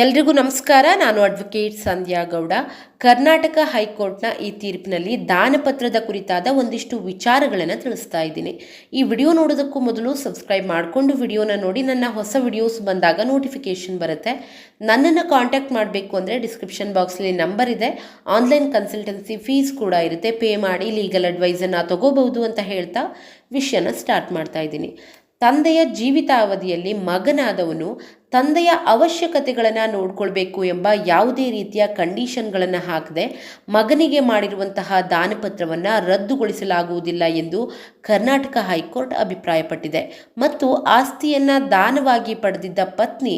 ಎಲ್ರಿಗೂ ನಮಸ್ಕಾರ. ನಾನು ಅಡ್ವೊಕೇಟ್ ಸಂಧ್ಯಾ ಗೌಡ. ಕರ್ನಾಟಕ ಹೈಕೋರ್ಟ್ನ ಈ ತೀರ್ಪಿನಲ್ಲಿ ದಾನಪತ್ರದ ಕುರಿತಾದ ಒಂದಿಷ್ಟು ವಿಚಾರಗಳನ್ನು ತಿಳಿಸ್ತಾ ಇದ್ದೀನಿ. ಈ ವಿಡಿಯೋ ನೋಡೋದಕ್ಕೂ ಮೊದಲು ಸಬ್ಸ್ಕ್ರೈಬ್ ಮಾಡಿಕೊಂಡು ವಿಡಿಯೋನ ನೋಡಿ. ನನ್ನ ಹೊಸ ವಿಡಿಯೋಸ್ ಬಂದಾಗ ನೋಟಿಫಿಕೇಶನ್ ಬರುತ್ತೆ. ನನ್ನನ್ನು ಕಾಂಟ್ಯಾಕ್ಟ್ ಮಾಡಬೇಕು ಅಂದರೆ ಡಿಸ್ಕ್ರಿಪ್ಷನ್ ಬಾಕ್ಸಲ್ಲಿ ನಂಬರ್ ಇದೆ. ಆನ್ಲೈನ್ ಕನ್ಸಲ್ಟೆನ್ಸಿ ಫೀಸ್ ಕೂಡ ಇರುತ್ತೆ. ಪೇ ಮಾಡಿ ಲೀಗಲ್ ಅಡ್ವೈಸನ್ನು ತಗೋಬಹುದು ಅಂತ ಹೇಳ್ತಾ ವಿಷಯನ ಸ್ಟಾರ್ಟ್ ಮಾಡ್ತಾ ಇದ್ದೀನಿ. ತಂದೆಯ ಜೀವಿತಾವಧಿಯಲ್ಲಿ ಮಗನಾದವನು ತಂದೆಯ ಅವಶ್ಯಕತೆಗಳನ್ನು ನೋಡ್ಕೊಳ್ಬೇಕು ಎಂಬ ಯಾವುದೇ ರೀತಿಯ ಕಂಡೀಷನ್ಗಳನ್ನು ಹಾಕದೆ ಮಗನಿಗೆ ಮಾಡಿರುವಂತಹ ದಾನಪತ್ರವನ್ನು ರದ್ದುಗೊಳಿಸಲಾಗುವುದಿಲ್ಲ ಎಂದು ಕರ್ನಾಟಕ ಹೈಕೋರ್ಟ್ ಅಭಿಪ್ರಾಯಪಟ್ಟಿದೆ. ಮತ್ತು ಆಸ್ತಿಯನ್ನು ದಾನವಾಗಿ ಪಡೆದಿದ್ದ ಪತ್ನಿ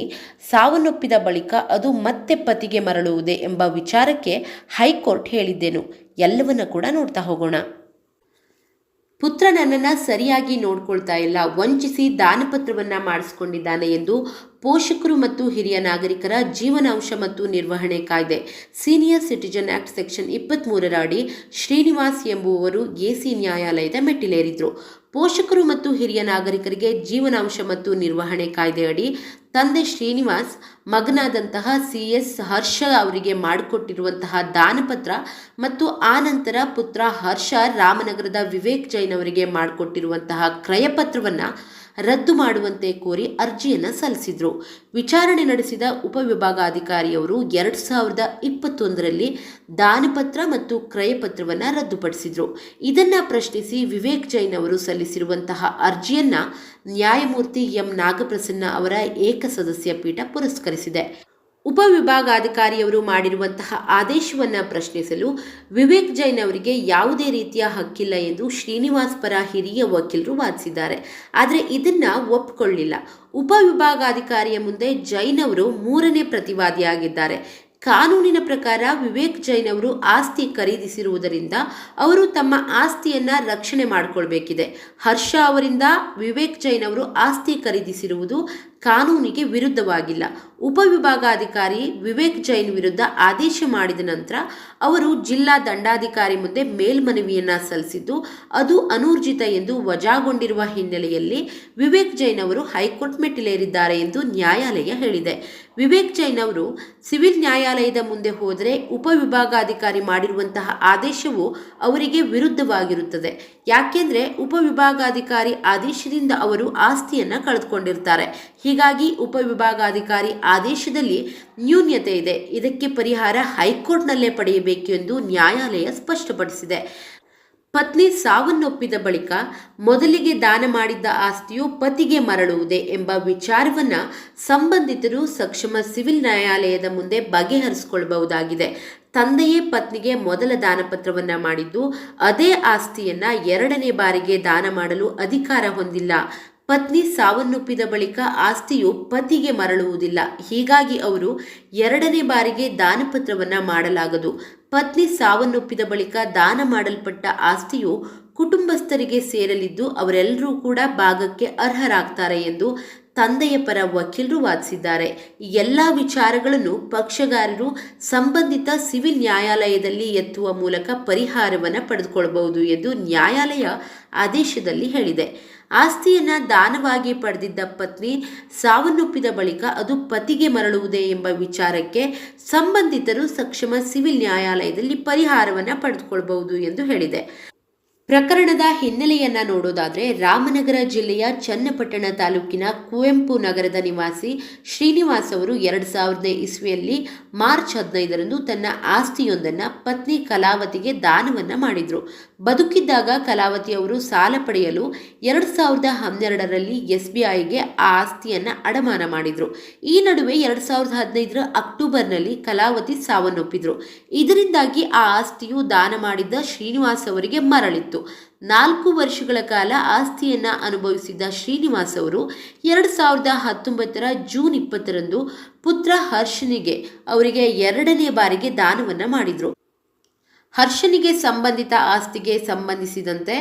ಸಾವನ್ನಪ್ಪಿದ ಬಳಿಕ ಅದು ಮತ್ತೆ ಪತಿಗೆ ಮರಳುವುದೇ ಎಂಬ ವಿಚಾರಕ್ಕೆ ಹೈಕೋರ್ಟ್ ಹೇಳಿದ್ದೇನು. ಎಲ್ಲವನ್ನ ಕೂಡ ನೋಡ್ತಾ ಹೋಗೋಣ. ಪುತ್ರ ನನ್ನನ್ನು ಸರಿಯಾಗಿ ನೋಡ್ಕೊಳ್ತಾ ಇಲ್ಲ. ವಂಚಿಸಿ ದಾನಪತ್ರವನ್ನು ಮಾಡಿಸ್ಕೊಂಡಿದ್ದಾನೆ ಎಂದು ಪೋಷಕರು ಮತ್ತು ಹಿರಿಯ ನಾಗರಿಕರ ಜೀವನಾಂಶ ಮತ್ತು ನಿರ್ವಹಣೆ ಕಾಯ್ದೆ. ಸೀನಿಯರ್ ಸಿಟಿಜನ್ ಆಕ್ಟ್ ಸೆಕ್ಷನ್ ಇಪ್ಪತ್ತ್ಮೂರರ ಅಡಿ ಶ್ರೀನಿವಾಸ್ ಎಂಬುವವರು ಎಸಿ ನ್ಯಾಯಾಲಯದ ಮೆಟ್ಟಿಲೇರಿದ್ರು. ಪೋಷಕರು ಮತ್ತು ಹಿರಿಯ ನಾಗರಿಕರಿಗೆ ಜೀವನಾಂಶ ಮತ್ತು ನಿರ್ವಹಣೆ ಕಾಯ್ದೆಯಡಿ ತಂದೆ ಶ್ರೀನಿವಾಸ್ ಮಗನಾದಂತಹ ಸಿ ಎಸ್ ಹರ್ಷ ಅವರಿಗೆ ಮಾಡಿಕೊಟ್ಟಿರುವಂತಹ ದಾನಪತ್ರ ಮತ್ತು ಆನಂತರ ಪುತ್ರ ಹರ್ಷ ರಾಮನಗರದ ವಿವೇಕ್ ಜೈನ್ ಅವರಿಗೆ ಮಾಡಿಕೊಟ್ಟಿರುವಂತಹ ಕ್ರಯಪತ್ರವನ್ನು ರದ್ದು ಮಾಡುವಂತೆ ಕೋರಿ ಅರ್ಜಿಯನ್ನು ಸಲ್ಲಿಸಿದ್ರು. ವಿಚಾರಣೆ ನಡೆಸಿದ ಉಪವಿಭಾಗಾಧಿಕಾರಿಯವರು ಎರಡು ಸಾವಿರದ ಇಪ್ಪತ್ತೊಂದರಲ್ಲಿ ದಾನಪತ್ರ ಮತ್ತು ಕ್ರಯಪತ್ರವನ್ನು ರದ್ದುಪಡಿಸಿದ್ರು. ಇದನ್ನು ಪ್ರಶ್ನಿಸಿ ವಿವೇಕ್ ಜೈನ್ ಅವರು ಸಲ್ಲಿಸಿರುವಂತಹ ಅರ್ಜಿಯನ್ನು ನ್ಯಾಯಮೂರ್ತಿ ಎಂ ನಾಗಪ್ರಸನ್ನ ಅವರ ಏಕಸದಸ್ಯ ಪೀಠ ಪುರಸ್ಕರಿಸಿದೆ. ಉಪವಿಭಾಗಾಧಿಕಾರಿಯವರು ಮಾಡಿರುವಂತಹ ಆದೇಶವನ್ನು ಪ್ರಶ್ನಿಸಲು ವಿವೇಕ್ ಜೈನ್ ಅವರಿಗೆ ಯಾವುದೇ ರೀತಿಯ ಹಕ್ಕಿಲ್ಲ ಎಂದು ಶ್ರೀನಿವಾಸ್ ಪರ ಹಿರಿಯ ವಕೀಲರು ವಾದಿಸಿದ್ದಾರೆ. ಆದರೆ ಇದನ್ನು ಒಪ್ಪಿಕೊಳ್ಳಿಲ್ಲ ಉಪವಿಭಾಗಾಧಿಕಾರಿಯ ಮುಂದೆ ಜೈನ್ ಅವರು ಮೂರನೇ ಪ್ರತಿವಾದಿಯಾಗಿದ್ದಾರೆ. ಕಾನೂನಿನ ಪ್ರಕಾರ ವಿವೇಕ್ ಜೈನ್ ಅವರು ಆಸ್ತಿ ಖರೀದಿಸಿರುವುದರಿಂದ ಅವರು ತಮ್ಮ ಆಸ್ತಿಯನ್ನ ರಕ್ಷಣೆ ಮಾಡಿಕೊಳ್ಬೇಕಿದೆ. ಹರ್ಷ ಅವರಿಂದ ವಿವೇಕ್ ಜೈನ್ ಅವರು ಆಸ್ತಿ ಖರೀದಿಸಿರುವುದು ಕಾನೂನಿಗೆ ವಿರುದ್ಧವಾಗಿಲ್ಲ. ಉಪವಿಭಾಗಾಧಿಕಾರಿ ವಿವೇಕ್ ಜೈನ್ ವಿರುದ್ಧ ಆದೇಶ ಮಾಡಿದ ನಂತರ ಅವರು ಜಿಲ್ಲಾ ದಂಡಾಧಿಕಾರಿ ಮುಂದೆ ಮೇಲ್ಮನವಿಯನ್ನು ಸಲ್ಲಿಸಿದ್ದು, ಅದು ಅನೂರ್ಜಿತ ಎಂದು ವಜಾಗೊಂಡಿರುವ ಹಿನ್ನೆಲೆಯಲ್ಲಿ ವಿವೇಕ್ ಜೈನ್ ಅವರು ಹೈಕೋರ್ಟ್ ಮೆಟ್ಟಿಲೇರಿದ್ದಾರೆ ಎಂದು ನ್ಯಾಯಾಲಯ ಹೇಳಿದೆ. ವಿವೇಕ್ ಜೈನ್ ಅವರು ಸಿವಿಲ್ ನ್ಯಾಯಾಲಯದ ಮುಂದೆ ಹೋದರೆ ಉಪವಿಭಾಗಾಧಿಕಾರಿ ಮಾಡಿರುವಂತಹ ಆದೇಶವು ಅವರಿಗೆ ವಿರುದ್ಧವಾಗಿರುತ್ತದೆ. ಯಾಕೆಂದ್ರೆ ಉಪವಿಭಾಗಾಧಿಕಾರಿ ಆದೇಶದಿಂದ ಅವರು ಆಸ್ತಿಯನ್ನ ಕಳೆದುಕೊಂಡಿರ್ತಾರೆ. ಹೀಗಾಗಿ ಉಪವಿಭಾಗಾಧಿಕಾರಿ ಆದೇಶದಲ್ಲಿ ನ್ಯೂನ್ಯತೆ ಇದೆ. ಇದಕ್ಕೆ ಪರಿಹಾರ ಹೈಕೋರ್ಟ್ನಲ್ಲೇ ಪಡೆಯಬೇಕು ಎಂದು ನ್ಯಾಯಾಲಯ ಸ್ಪಷ್ಟಪಡಿಸಿದೆ. ಪತ್ನಿ ಸಾವನ್ನೊಪ್ಪಿದ ಬಳಿಕ ಮೊದಲಿಗೆ ದಾನ ಮಾಡಿದ್ದ ಆಸ್ತಿಯು ಪತಿಗೆ ಮರಳುವುದೇ ಎಂಬ ವಿಚಾರವನ್ನ ಸಂಬಂಧಿತರು ಸಕ್ಷಮ ಸಿವಿಲ್ ನ್ಯಾಯಾಲಯದ ಮುಂದೆ ಬಗೆಹರಿಸಿಕೊಳ್ಳಬಹುದಾಗಿದೆ. ತಂದೆಯೇ ಪತ್ನಿಗೆ ಮೊದಲ ದಾನಪತ್ರವನ್ನ ಮಾಡಿದ್ದು, ಅದೇ ಆಸ್ತಿಯನ್ನ ಎರಡನೇ ಬಾರಿಗೆ ದಾನ ಮಾಡಲು ಅಧಿಕಾರ ಹೊಂದಿಲ್ಲ. ಪತ್ನಿ ಸಾವನ್ನಪ್ಪಿದ ಬಳಿಕ ಆಸ್ತಿಯು ಪತಿಗೆ ಮರಳುವುದಿಲ್ಲ. ಹೀಗಾಗಿ ಅವರು ಎರಡನೇ ಬಾರಿಗೆ ದಾನಪತ್ರವನ್ನ ಮಾಡಲಾಗದು. ಪತ್ನಿ ಸಾವನ್ನಪ್ಪಿದ ಬಳಿಕ ದಾನ ಮಾಡಲ್ಪಟ್ಟ ಆಸ್ತಿಯು ಕುಟುಂಬಸ್ಥರಿಗೆ ಸೇರಲಿದ್ದು, ಅವರೆಲ್ಲರೂ ಕೂಡ ಭಾಗಕ್ಕೆ ಅರ್ಹರಾಗ್ತಾರೆ ಎಂದು ತಂದೆಯ ಪರ ವಕೀಲರು ವಾದಿಸಿದ್ದಾರೆ. ಈ ಎಲ್ಲ ವಿಚಾರಗಳನ್ನು ಪಕ್ಷಗಾರರು ಸಂಬಂಧಿತ ಸಿವಿಲ್ ನ್ಯಾಯಾಲಯದಲ್ಲಿ ಎತ್ತುವ ಮೂಲಕ ಪರಿಹಾರವನ್ನು ಪಡೆದುಕೊಳ್ಳಬಹುದು ಎಂದು ನ್ಯಾಯಾಲಯ ಆದೇಶದಲ್ಲಿ ಹೇಳಿದೆ. ಆಸ್ತಿಯನ್ನ ದಾನವಾಗಿ ಪಡೆದಿದ್ದ ಪತ್ನಿ ಸಾವನ್ನಪ್ಪಿದ ಬಳಿಕ ಅದು ಪತಿಗೆ ಮರಳುವುದೇ ಎಂಬ ವಿಚಾರಕ್ಕೆ ಸಂಬಂಧಿತರು ಸಕ್ಷಮ ಸಿವಿಲ್ ನ್ಯಾಯಾಲಯದಲ್ಲಿ ಪರಿಹಾರವನ್ನು ಪಡೆದುಕೊಳ್ಳಬಹುದು ಎಂದು ಹೇಳಿದೆ. ಪ್ರಕರಣದ ಹಿನ್ನೆಲೆಯನ್ನ ನೋಡೋದಾದ್ರೆ ರಾಮನಗರ ಜಿಲ್ಲೆಯ ಚನ್ನಪಟ್ಟಣ ತಾಲೂಕಿನ ಕುವೆಂಪು ನಗರದ ನಿವಾಸಿ ಶ್ರೀನಿವಾಸ್ ಅವರು ಎರಡು ಸಾವಿರದ ಇಸ್ವಿಯಲ್ಲಿ ಮಾರ್ಚ್ ಹದಿನೈದರಂದು ತನ್ನ ಆಸ್ತಿಯೊಂದನ್ನ ಪತ್ನಿ ಕಲಾವತಿಗೆ ದಾನವನ್ನ ಮಾಡಿದ್ರು. ಬದುಕಿದ್ದಾಗ ಕಲಾವತಿ ಅವರು ಸಾಲ ಪಡೆಯಲು ಎರಡು ಸಾವಿರದ ಹನ್ನೆರಡರಲ್ಲಿ ಎಸ್ ಬಿ ಐಗೆ ಆ ಆಸ್ತಿಯನ್ನ ಅಡಮಾನ ಮಾಡಿದ್ರು. ಈ ನಡುವೆ ಎರಡು ಸಾವಿರದ ಹದಿನೈದರ ಅಕ್ಟೋಬರ್ನಲ್ಲಿ ಕಲಾವತಿ ಸಾವನ್ನಪ್ಪಿದ್ರು. ಇದರಿಂದಾಗಿ ಆ ಆಸ್ತಿಯು ದಾನ ಮಾಡಿದ್ದ ಶ್ರೀನಿವಾಸ್ ಅವರಿಗೆ ಮರಳಿತ್ತು. ನಾಲ್ಕು ವರ್ಷಗಳ ಕಾಲ ಆಸ್ತಿಯನ್ನ ಅನುಭವಿಸಿದ್ದ ಶ್ರೀನಿವಾಸ್ ಅವರು ಎರಡು ಸಾವಿರದ ಹತ್ತೊಂಬತ್ತರ ಜೂನ್ ಇಪ್ಪತ್ತರಂದು ಪುತ್ರ ಹರ್ಷನಿಗೆ ಅವರಿಗೆ ಎರಡನೇ ಬಾರಿಗೆ ದಾನವನ್ನ ಮಾಡಿದ್ರು. ಹರ್ಷನಿಗೆ ಸಂಬಂಧಿತ ಆಸ್ತಿಗೆ ಸಂಬಂಧಿಸಿದಂತೆ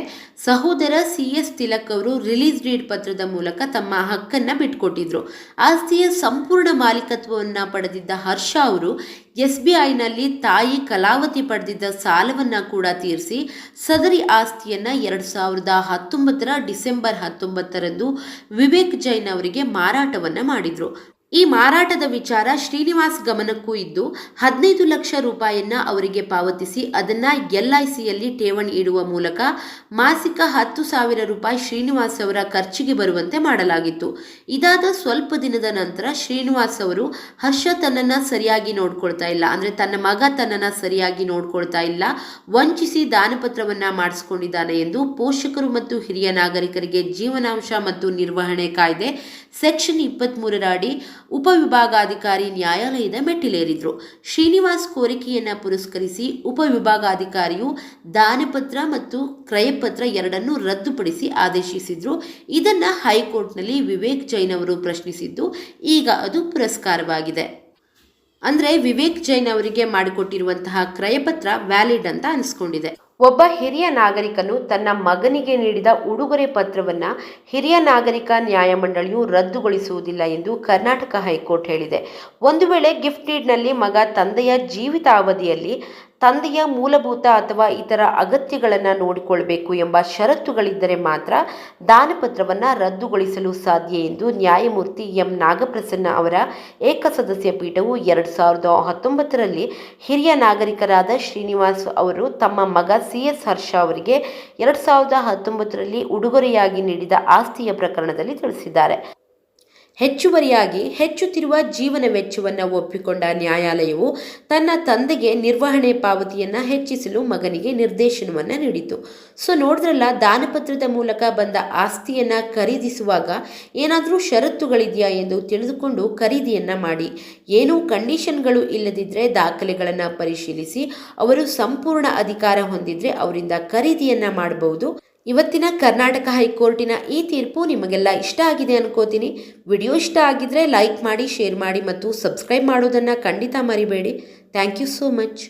ಸಹೋದರ ಸಿ ಎಸ್ ತಿಲಕ್ ಅವರು ರಿಲೀಸ್ ಡೀಡ್ ಪತ್ರದ ಮೂಲಕ ತಮ್ಮ ಹಕ್ಕನ್ನ ಬಿಟ್ಕೊಟ್ಟಿದ್ರು. ಆಸ್ತಿಯ ಸಂಪೂರ್ಣ ಮಾಲೀಕತ್ವವನ್ನು ಪಡೆದಿದ್ದ ಹರ್ಷ ಅವರು ಎಸ್ ಬಿ ಐನಲ್ಲಿ ತಾಯಿ ಕಲಾವತಿ ಪಡೆದಿದ್ದ ಸಾಲವನ್ನು ಕೂಡ ತೀರಿಸಿ ಸದರಿ ಆಸ್ತಿಯನ್ನು ಎರಡು ಸಾವಿರದ ಹತ್ತೊಂಬತ್ತರ ಡಿಸೆಂಬರ್ ಹತ್ತೊಂಬತ್ತರಂದು ವಿವೇಕ್ ಜೈನ್ ಅವರಿಗೆ ಮಾರಾಟವನ್ನು ಮಾಡಿದ್ರು. ಈ ಮಾರಾಟದ ವಿಚಾರ ಶ್ರೀನಿವಾಸ್ ಗಮನಕ್ಕೂ ಇದ್ದು, ಹದಿನೈದು ಲಕ್ಷ ರೂಪಾಯಿಯನ್ನ ಅವರಿಗೆ ಪಾವತಿಸಿ ಅದನ್ನ ಎಲ್ಐಸಿಯಲ್ಲಿ ಠೇವಣಿ ಇಡುವ ಮೂಲಕ ಮಾಸಿಕ ಹತ್ತು ಸಾವಿರ ರೂಪಾಯಿ ಶ್ರೀನಿವಾಸ್ ಅವರ ಖರ್ಚಿಗೆ ಬರುವಂತೆ ಮಾಡಲಾಗಿತ್ತು. ಇದಾದ ಸ್ವಲ್ಪ ದಿನದ ನಂತರ ಶ್ರೀನಿವಾಸ್ ಅವರು ಹರ್ಷ ತನ್ನನ್ನ ಸರಿಯಾಗಿ ನೋಡ್ಕೊಳ್ತಾ ಇಲ್ಲ. ಅಂದ್ರೆ ತನ್ನ ಮಗ ತನ್ನನ್ನು ಸರಿಯಾಗಿ ನೋಡ್ಕೊಳ್ತಾ ಇಲ್ಲ. ವಂಚಿಸಿ ದಾನಪತ್ರವನ್ನ ಮಾಡಿಸಿಕೊಂಡಿದ್ದಾನೆ ಎಂದು ಪೋಷಕರು ಮತ್ತು ಹಿರಿಯ ನಾಗರಿಕರಿಗೆ ಜೀವನಾಂಶ ಮತ್ತು ನಿರ್ವಹಣೆ ಕಾಯ್ದೆ ಸೆಕ್ಷನ್ ಇಪ್ಪತ್ತ್ಮೂರರ ಅಡಿ ಉಪವಿಭಾಗಾಧಿಕಾರಿ ನ್ಯಾಯಾಲಯದ ಮೆಟ್ಟಿಲೇರಿದ್ರು. ಶ್ರೀನಿವಾಸ್ ಕೋರಿಕೆಯನ್ನು ಪುರಸ್ಕರಿಸಿ ಉಪವಿಭಾಗಾಧಿಕಾರಿಯು ದಾನಪತ್ರ ಮತ್ತು ಕ್ರಯಪತ್ರ ಎರಡನ್ನೂ ರದ್ದುಪಡಿಸಿ ಆದೇಶಿಸಿದ್ರು. ಇದನ್ನು ಹೈಕೋರ್ಟ್ನಲ್ಲಿ ವಿವೇಕ್ ಜೈನ್ ಅವರು ಪ್ರಶ್ನಿಸಿದ್ದು, ಈಗ ಅದು ಪುರಸ್ಕಾರವಾಗಿದೆ. ಅಂದರೆ ವಿವೇಕ್ ಜೈನ್ ಅವರಿಗೆ ಮಾಡಿಕೊಟ್ಟಿರುವಂತಹ ಕ್ರಯಪತ್ರ ವ್ಯಾಲಿಡ್ ಅಂತ ಅನಿಸ್ಕೊಂಡಿದೆ. ಒಬ್ಬ ಹಿರಿಯ ನಾಗರಿಕನು ತನ್ನ ಮಗನಿಗೆ ನೀಡಿದ ಉಡುಗೊರೆ ಪತ್ರವನ್ನ ಹಿರಿಯ ನಾಗರಿಕ ನ್ಯಾಯಮಂಡಳಿಯು ರದ್ದುಗೊಳಿಸುವುದಿಲ್ಲ ಎಂದು ಕರ್ನಾಟಕ ಹೈಕೋರ್ಟ್ ಹೇಳಿದೆ. ಒಂದು ವೇಳೆ ಗಿಫ್ಟ್ ಡೀಡ್ನಲ್ಲಿ ಮಗ ತಂದೆಯ ಜೀವಿತಾವಧಿಯಲ್ಲಿ ತಂದೆಯ ಮೂಲಭೂತ ಅಥವಾ ಇತರ ಅಗತ್ಯಗಳನ್ನು ನೋಡಿಕೊಳ್ಳಬೇಕು ಎಂಬ ಷರತ್ತುಗಳಿದ್ದರೆ ಮಾತ್ರ ದಾನಪತ್ರವನ್ನು ರದ್ದುಗೊಳಿಸಲು ಸಾಧ್ಯ ಎಂದು ನ್ಯಾಯಮೂರ್ತಿ ಎಂ. ನಾಗಪ್ರಸನ್ನ ಅವರ ಏಕಸದಸ್ಯ ಪೀಠವು ಎರಡು ಸಾವಿರದ ಹತ್ತೊಂಬತ್ತರಲ್ಲಿ ಹಿರಿಯ ನಾಗರಿಕರಾದ ಶ್ರೀನಿವಾಸ್ ಅವರು ತಮ್ಮ ಮಗ ಸಿ. ಎಸ್. ಹರ್ಷ ಅವರಿಗೆ ಎರಡು ಸಾವಿರದ ಹತ್ತೊಂಬತ್ತರಲ್ಲಿ ಉಡುಗೊರೆಯಾಗಿ ನೀಡಿದ ಆಸ್ತಿಯ ಪ್ರಕರಣದಲ್ಲಿ ತಿಳಿಸಿದ್ದಾರೆ. ಹೆಚ್ಚುವರಿಯಾಗಿ ಹೆಚ್ಚುತ್ತಿರುವ ಜೀವನ ವೆಚ್ಚವನ್ನು ಒಪ್ಪಿಕೊಂಡ ನ್ಯಾಯಾಲಯವು ತನ್ನ ತಂದೆಗೆ ನಿರ್ವಹಣೆ ಪಾವತಿಯನ್ನು ಹೆಚ್ಚಿಸಲು ಮಗನಿಗೆ ನಿರ್ದೇಶನವನ್ನು ನೀಡಿತು. ಸೊ, ನೋಡಿದ್ರಲ್ಲ, ದಾನಪತ್ರದ ಮೂಲಕ ಬಂದ ಆಸ್ತಿಯನ್ನು ಖರೀದಿಸುವಾಗ ಏನಾದರೂ ಷರತ್ತುಗಳಿದೆಯಾ ಎಂದು ತಿಳಿದುಕೊಂಡು ಖರೀದಿಯನ್ನು ಮಾಡಿ. ಏನೂ ಕಂಡೀಷನ್ಗಳು ಇಲ್ಲದಿದ್ದರೆ ದಾಖಲೆಗಳನ್ನು ಪರಿಶೀಲಿಸಿ, ಅವರು ಸಂಪೂರ್ಣ ಅಧಿಕಾರ ಹೊಂದಿದ್ರೆ ಅವರಿಂದ ಖರೀದಿಯನ್ನು ಮಾಡಬಹುದು. ಇವತ್ತಿನ ಕರ್ನಾಟಕ ಹೈಕೋರ್ಟಿನ ಈ ತೀರ್ಪು ನಿಮಗೆಲ್ಲ ಇಷ್ಟ ಆಗಿದೆ ಅನ್ಕೋತೀನಿ. ವಿಡಿಯೋ ಇಷ್ಟ ಆಗಿದ್ರೆ ಲೈಕ್ ಮಾಡಿ, ಶೇರ್ ಮಾಡಿ ಮತ್ತು ಸಬ್ಸ್ಕ್ರೈಬ್ ಮಾಡೋದನ್ನು ಖಂಡಿತ ಮರಿಬೇಡಿ. Thank you so much.